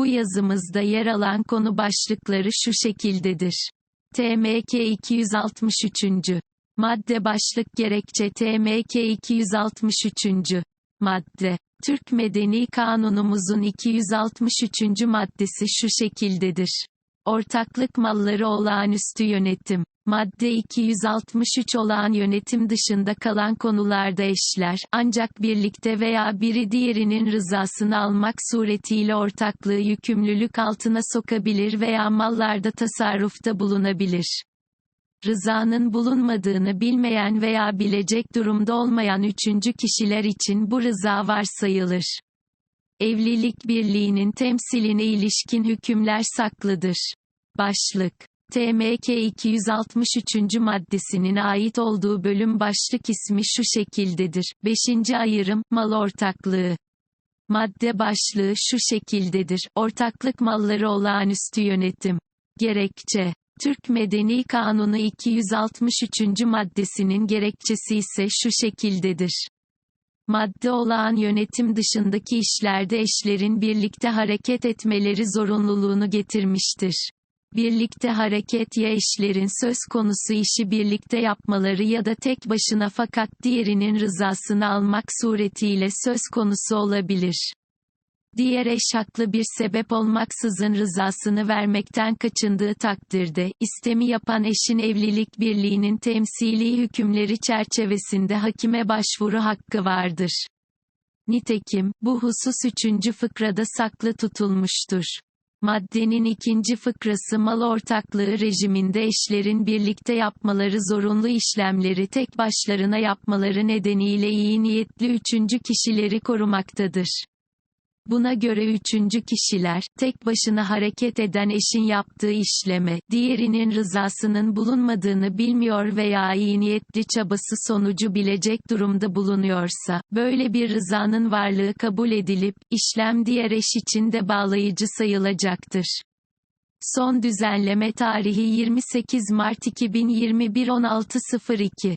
Bu yazımızda yer alan konu başlıkları şu şekildedir. TMK 263. Madde başlık gerekçe TMK 263. Madde. Türk Medeni Kanunumuzun 263. maddesi şu şekildedir. Ortaklık malları olağanüstü yönetim. Madde 263 olağan yönetim dışında kalan konularda eşler, ancak birlikte veya biri diğerinin rızasını almak suretiyle ortaklığı yükümlülük altına sokabilir veya mallarda tasarrufta bulunabilir. Rızanın bulunmadığını bilmeyen veya bilecek durumda olmayan üçüncü kişiler için bu rıza varsayılır. Evlilik birliğinin temsiline ilişkin hükümler saklıdır. Başlık TMK 263. maddesinin ait olduğu bölüm başlık ismi şu şekildedir. 5. ayırım, mal ortaklığı. Madde başlığı şu şekildedir. Ortaklık malları olağanüstü yönetim. Gerekçe. Türk Medeni Kanunu 263. maddesinin gerekçesi ise şu şekildedir. Madde olağan yönetim dışındaki işlerde eşlerin birlikte hareket etmeleri zorunluluğunu getirmiştir. Birlikte hareket ya eşlerin söz konusu işi birlikte yapmaları ya da tek başına fakat diğerinin rızasını almak suretiyle söz konusu olabilir. Diğer eş haklı bir sebep olmaksızın rızasını vermekten kaçındığı takdirde, istemi yapan eşin evlilik birliğinin temsili hükümleri çerçevesinde hakime başvuru hakkı vardır. Nitekim, bu husus üçüncü fıkrada saklı tutulmuştur. Maddenin ikinci fıkrası mal ortaklığı rejiminde eşlerin birlikte yapmaları zorunlu işlemleri tek başlarına yapmaları nedeniyle iyi niyetli üçüncü kişileri korumaktadır. Buna göre üçüncü kişiler, tek başına hareket eden eşin yaptığı işleme, diğerinin rızasının bulunmadığını bilmiyor veya iyi niyetli çabası sonucu bilecek durumda bulunuyorsa, böyle bir rızanın varlığı kabul edilip, işlem diğer eş için de bağlayıcı sayılacaktır. Son düzenleme tarihi 28 Mart 2021 16.02